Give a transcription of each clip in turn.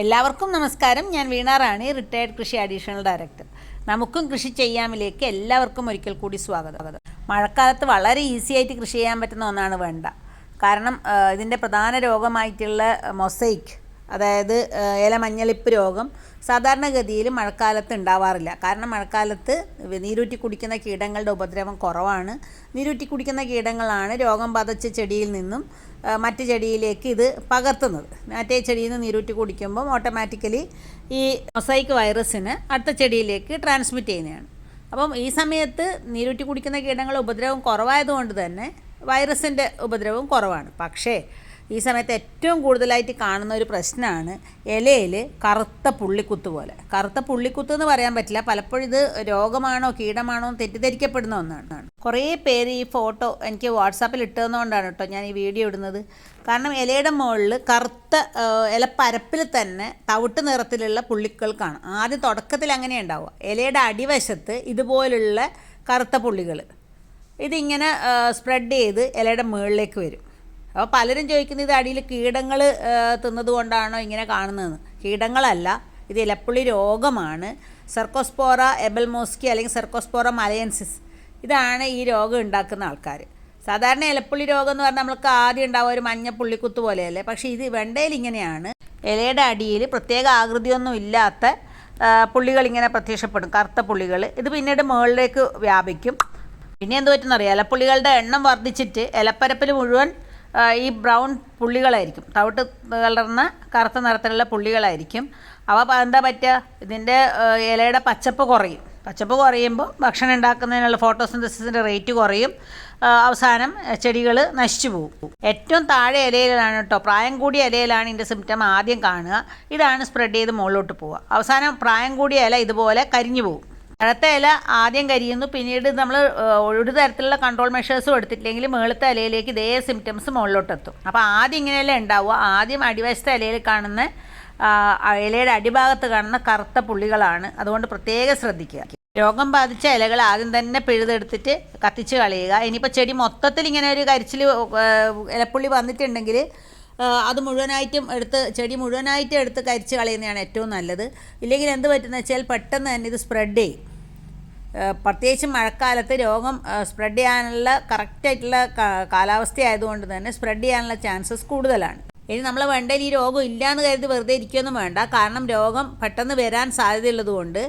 എല്ലാവർക്കും നമസ്കാരം. ഞാൻ വീണ റാണി റിട്ടയർഡ് കൃഷി അഡീഷണൽ ഡയറക്ടർ നമുക്കും കൃഷി ചെയ്യാമിലേക്ക് എല്ലാവർക്കും ഒരിക്കൽ കൂടി സ്വാഗതം. മഴക്കാലത്ത് വളരെ ഈസി ആയിട്ട് കൃഷി ചെയ്യാൻ പറ്റുന്ന ഒന്നാണ് വേണ്ട. കാരണം ഇതിന്റെ പ്രധാന രോഗമായിട്ടുള്ള മൊസൈക്ക് അതായത് ഇല മഞ്ഞളിപ്പ് രോഗം സാധാരണഗതിയിൽ മഴക്കാലത്ത് ഉണ്ടാവാറില്ല. കാരണം മഴക്കാലത്ത് നീരൂറ്റി കുടിക്കുന്ന കീടങ്ങളുടെ ഉപദ്രവം കുറവാണ്. നീരൂറ്റി കുടിക്കുന്ന കീടങ്ങളാണ് രോഗം ബാധിച്ച ചെടിയിൽ നിന്നും മറ്റ് ചെടിയിലേക്ക് ഇത് പകർത്തുന്നത്. മറ്റേ ചെടിയിൽ നിന്ന് നീരൂറ്റി കുടിക്കുമ്പം ഓട്ടോമാറ്റിക്കലി ഈ മൊസൈക്ക് വൈറസിന് അടുത്ത ചെടിയിലേക്ക് ട്രാൻസ്മിറ്റ് ചെയ്യുന്നതാണ്. അപ്പം ഈ സമയത്ത് നീരൂറ്റി കുടിക്കുന്ന കീടങ്ങളുടെ ഉപദ്രവം കുറവായതുകൊണ്ട് തന്നെ വൈറസിന്റെ ഉപദ്രവം കുറവാണ്. പക്ഷേ ഈ സമയത്ത് ഏറ്റവും കൂടുതലായിട്ട് കാണുന്ന ഒരു പ്രശ്നമാണ് ഇലയിൽ കറുത്ത പുള്ളിക്കുത്ത് പോലെ. കറുത്ത പുള്ളിക്കുത്ത് എന്ന് പറയാൻ പറ്റില്ല. പലപ്പോഴും ഇത് രോഗമാണോ കീടമാണോ തെറ്റിദ്ധരിക്കപ്പെടുന്ന ഒന്നാണ്. കുറേ പേര് ഈ ഫോട്ടോ എനിക്ക് വാട്സാപ്പിൽ ഇട്ടതെന്നുകൊണ്ടാണ് കേട്ടോ ഞാൻ ഈ വീഡിയോ ഇടുന്നത്. കാരണം ഇലയുടെ മുകളിൽ കറുത്ത ഇല ഇലപ്പരപ്പിൽ തന്നെ തവിട്ട് നിറത്തിലുള്ള പുള്ളികൾ കാണും. ആദ്യം തുടക്കത്തിൽ അങ്ങനെ ഉണ്ടാവുക. ഇലയുടെ അടിവശത്ത് ഇതുപോലുള്ള കറുത്ത പുള്ളികൾ ഇതിങ്ങനെ സ്പ്രെഡ് ചെയ്ത് ഇലയുടെ മുകളിലേക്ക് വരും. അപ്പോൾ പലരും ചോദിക്കുന്നത് ഇത് അടിയിൽ കീടങ്ങൾ തിന്നതുകൊണ്ടാണോ ഇങ്ങനെ കാണുന്നതെന്ന്. കീടങ്ങളല്ല ഇത് ഇലപ്പുള്ളി രോഗമാണ്. സെർക്കോസ്പോറ എബൽമോസ്കി അല്ലെങ്കിൽ സർക്കോസ്പോറ മലയൻസിസ് ഇതാണ് ഈ രോഗം ഉണ്ടാക്കുന്ന ആൾക്കാർ സാധാരണ ഇലപ്പുള്ളി രോഗം എന്ന് പറഞ്ഞാൽ നമ്മൾക്ക് ആദ്യം ഉണ്ടാവുക ഒരു മഞ്ഞ പുള്ളിക്കുത്ത് പോലെയല്ലേ. പക്ഷേ ഇത് വെണ്ടയിൽ ഇങ്ങനെയാണ്. ഇലയുടെ അടിയിൽ പ്രത്യേക ആകൃതിയൊന്നും ഇല്ലാത്ത പുള്ളികൾ ഇങ്ങനെ പ്രത്യക്ഷപ്പെടും. കറുത്ത പുള്ളികൾ. ഇത് പിന്നീട് മുകളിലേക്ക് വ്യാപിക്കും. പിന്നെ എന്ത് പറ്റുന്നറിയാം? ഇലപ്പുള്ളികളുടെ എണ്ണം വർദ്ധിച്ചിട്ട് ഇലപ്പരപ്പിൽ മുഴുവൻ ഈ ബ്രൗൺ പുള്ളികളായിരിക്കും. തവിട്ട് കലർന്ന കറുത്ത നിറത്തിലുള്ള പുള്ളികളായിരിക്കും. അവ എന്താ പറ്റുക? ഇതിന്റെ ഇലയുടെ പച്ചപ്പ് കുറയും. പച്ചപ്പ് കുറയുമ്പോൾ ഭക്ഷണം ഉണ്ടാക്കുന്നതിനുള്ള ഫോട്ടോസിന്തസിന്റെ റേറ്റ് കുറയും. അവസാനം ചെടികൾ നശിച്ചു പോകും. ഏറ്റവും താഴെ ഇലയിലാണ് കേട്ടോ പ്രായം കൂടിയ ഇലയിലാണ് ഇതിന്റെ സിംറ്റം ആദ്യം കാണുക. ഇതാണ് സ്പ്രെഡ് ചെയ്ത് മുകളിലോട്ട് പോവുക. അവസാനം പ്രായം കൂടിയ ഇല ഇതുപോലെ കരിഞ്ഞു പോകും. അടുത്ത ഇല ആദ്യം കരിയുന്നു. പിന്നീട് നമ്മൾ ഒരു തരത്തിലുള്ള കൺട്രോൾ മെഷേഴ്സും എടുത്തിട്ടില്ലെങ്കിൽ മേളത്തെ ഇലയിലേക്ക് ഇതേ സിംറ്റംസ് മുകളിലോട്ട് എത്തും അപ്പോൾ ആദ്യം ഇങ്ങനെയല്ലേ ഉണ്ടാവുക? ആദ്യം അടിവശത്തെ ഇലയിൽ കാണുന്ന ഇലയുടെ അടിഭാഗത്ത് കാണുന്ന കറുത്ത പുള്ളികളാണ്. അതുകൊണ്ട് പ്രത്യേകം ശ്രദ്ധിക്കുക. രോഗം ബാധിച്ച ഇലകൾ ആദ്യം തന്നെ പിഴുതെടുത്തിട്ട് കത്തിച്ച് കളയുക. ഇനിയിപ്പോൾ ചെടി മൊത്തത്തിൽ ഇങ്ങനെ ഒരു കരിച്ചിൽ ഇലപ്പുള്ളി വന്നിട്ടുണ്ടെങ്കിൽ അത് മുഴുവനായിട്ടും എടുത്ത് ചെടി മുഴുവനായിട്ടും എടുത്ത് കരിച്ച് കളയുന്നതാണ് ഏറ്റവും നല്ലത്. ഇല്ലെങ്കിൽ എന്ത് പറ്റുന്ന വെച്ചാൽ പെട്ടെന്ന് തന്നെ ഇത് സ്പ്രെഡ് ചെയ്യും. പ്രത്യേകിച്ച് മഴക്കാലത്ത് രോഗം സ്പ്രെഡ് ചെയ്യാനുള്ള കറക്റ്റായിട്ടുള്ള കാലാവസ്ഥ ആയതുകൊണ്ട് തന്നെ സ്പ്രെഡ് ചെയ്യാനുള്ള ചാൻസസ് കൂടുതലാണ്. ഇനി നമ്മളെ വേണ്ടതിൽ ഈ രോഗം ഇല്ലയെന്ന് കരുതി വെറുതെ ഇരിക്കുകയൊന്നും വേണ്ട. കാരണം രോഗം പെട്ടെന്ന് വരാൻ സാധ്യതയുള്ളതുകൊണ്ട്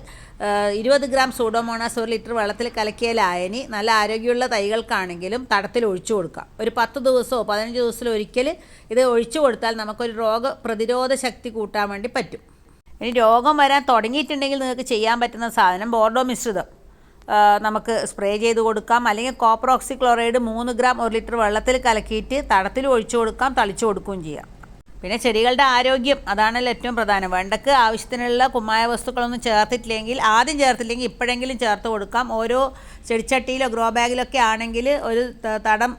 ഇരുപത് ഗ്രാം സൂഡോമോണാസ് ഒരു ലിറ്റർ വെള്ളത്തിൽ കലക്കിയ ലായനി നല്ല ആരോഗ്യമുള്ള തൈകൾക്കാണെങ്കിലും തടത്തിൽ ഒഴിച്ചു കൊടുക്കാം. ഒരു പത്ത് ദിവസമോ പതിനഞ്ച് ദിവസത്തിലോ ഒരിക്കൽ ഇത് ഒഴിച്ചു കൊടുത്താൽ നമുക്കൊരു രോഗ പ്രതിരോധ ശക്തി കൂട്ടാൻ വേണ്ടി പറ്റും. ഇനി രോഗം വരാൻ തുടങ്ങിയിട്ടുണ്ടെങ്കിൽ നിങ്ങൾക്ക് ചെയ്യാൻ പറ്റുന്ന സാധനം ബോർഡോ മിശ്രിതം നമുക്ക് സ്പ്രേ ചെയ്ത് കൊടുക്കാം. അല്ലെങ്കിൽ കോപ്പർ ഓക്സിക്ലോറൈഡ് മൂന്ന് ഗ്രാം ഒരു ലിറ്റർ വെള്ളത്തിൽ കലക്കിയിട്ട് തടത്തിൽ ഒഴിച്ചു കൊടുക്കാം തളിച്ചു കൊടുക്കുകയും ചെയ്യാം. പിന്നെ ചെടികളുടെ ആരോഗ്യം അതാണല്ലോ ഏറ്റവും പ്രധാനം. വെണ്ടക്ക് ആവശ്യത്തിനുള്ള കുമ്മായ വസ്തുക്കളൊന്നും ചേർത്തിട്ടില്ലെങ്കിൽ ആദ്യം ചേർത്തില്ലെങ്കിൽ ഇപ്പോഴെങ്കിലും ചേർത്ത് കൊടുക്കാം. ഓരോ ചെടിച്ചട്ടിയിലോ ഗ്രോ ബാഗിലൊക്കെ ആണെങ്കിൽ ഒരു തടം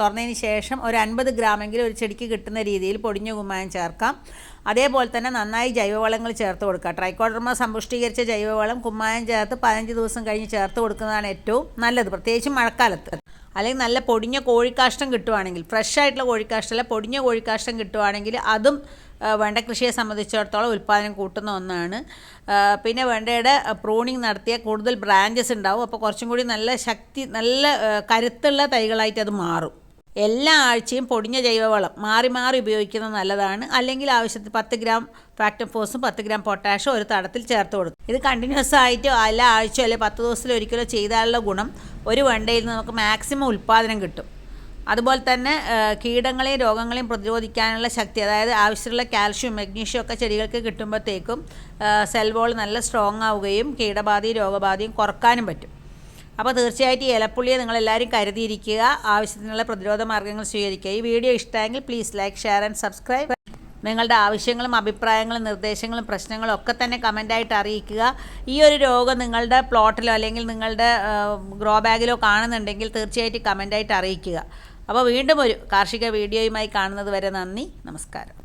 തുറന്നതിന് ശേഷം ഒരു അൻപത് ഗ്രാമെങ്കിലും ഒരു ചെടിക്ക് കിട്ടുന്ന രീതിയിൽ പൊടിഞ്ഞ കുമ്മായം ചേർക്കാം. അതേപോലെ തന്നെ നന്നായി ജൈവവളങ്ങൾ ചേർത്ത് കൊടുക്കുക ട്രൈക്കോഡർമ സമ്പുഷ്ടീകരിച്ച ജൈവവളം കുമ്മായം ചേർത്ത് പതിനഞ്ച് ദിവസം കഴിഞ്ഞ് ചേർത്ത് കൊടുക്കുന്നതാണ് ഏറ്റവും നല്ലത്. പ്രത്യേകിച്ചും മഴക്കാലത്ത്. അല്ലെങ്കിൽ നല്ല പൊടിഞ്ഞ കോഴിക്കാഷ്ടം കിട്ടുവാണെങ്കിൽ ഫ്രഷ് ആയിട്ടുള്ള കോഴിക്കാഷ്ടമല്ല പൊടിഞ്ഞ കോഴിക്കാഷ്ടം കിട്ടുവാണെങ്കിൽ അതും വേണ്ട. കൃഷിയെ സംബന്ധിച്ചിടത്തോളം ഉൽപ്പാദനം കൂട്ടുന്ന ഒന്നാണ്. പിന്നെ വെണ്ടയുടെ പ്രൂണിങ് നടത്തിയ കൂടുതൽ ബ്രാഞ്ചസ് ഉണ്ടാവും. അപ്പോൾ കുറച്ചും കൂടി നല്ല ശക്തി നല്ല കരുത്തുള്ള തൈകളായിട്ട് അത് മാറും. എല്ലാ ആഴ്ചയും പൊടിഞ്ഞ ജൈവവളം മാറി മാറി ഉപയോഗിക്കുന്നത് നല്ലതാണ്. അല്ലെങ്കിൽ ആവശ്യത്തിന് പത്ത് ഗ്രാം ഫാക്ടം ഫോസും പത്ത് ഗ്രാം പൊട്ടാഷും ഒരു തടത്തിൽ ചേർത്ത് കൊടുക്കും. ഇത് കണ്ടിന്യൂസ് ആയിട്ട് എല്ലാ ആഴ്ചയോ അല്ലെങ്കിൽ പത്ത് ദിവസത്തിൽ ഒരിക്കലോ ചെയ്താലുള്ള ഗുണം ഒരു വണ്ടയിൽ നമുക്ക് മാക്സിമം ഉൽപ്പാദനം കിട്ടും. അതുപോലെ തന്നെ കീടങ്ങളെയും രോഗങ്ങളെയും പ്രതിരോധിക്കാനുള്ള ശക്തി അതായത് ആവശ്യമുള്ള കാൽഷ്യം മഗ്നീഷ്യം ഒക്കെ ചെടികൾക്ക് കിട്ടുമ്പോഴത്തേക്കും സെൽ വോൾ നല്ല സ്ട്രോങ് ആവുകയും കീടബാധയും രോഗബാധയും കുറക്കാനും പറ്റും. അപ്പോൾ തീർച്ചയായിട്ടും ഈ ഇലപ്പുള്ളിയെ നിങ്ങളെല്ലാവരും കരുതിയിരിക്കുക. ആവശ്യത്തിനുള്ള പ്രതിരോധ മാർഗങ്ങൾ സ്വീകരിക്കുക. ഈ വീഡിയോ ഇഷ്ടമെങ്കിൽ please like share and subscribe നിങ്ങളുടെ ആവശ്യങ്ങളും അഭിപ്രായങ്ങളും നിർദ്ദേശങ്ങളും പ്രശ്നങ്ങളും ഒക്കെ തന്നെ കമന്റായിട്ട് അറിയിക്കുക. ഈ ഒരു രോഗം നിങ്ങളുടെ പ്ലോട്ടിലോ അല്ലെങ്കിൽ നിങ്ങളുടെ ഗ്രോ ബാഗിലോ കാണുന്നുണ്ടെങ്കിൽ തീർച്ചയായിട്ടും കമന്റായിട്ട് അറിയിക്കുക. അപ്പോൾ വീണ്ടും ഒരു കാർഷിക വീഡിയോയുമായി കാണുന്നത് വരെ നന്ദി. നമസ്കാരം.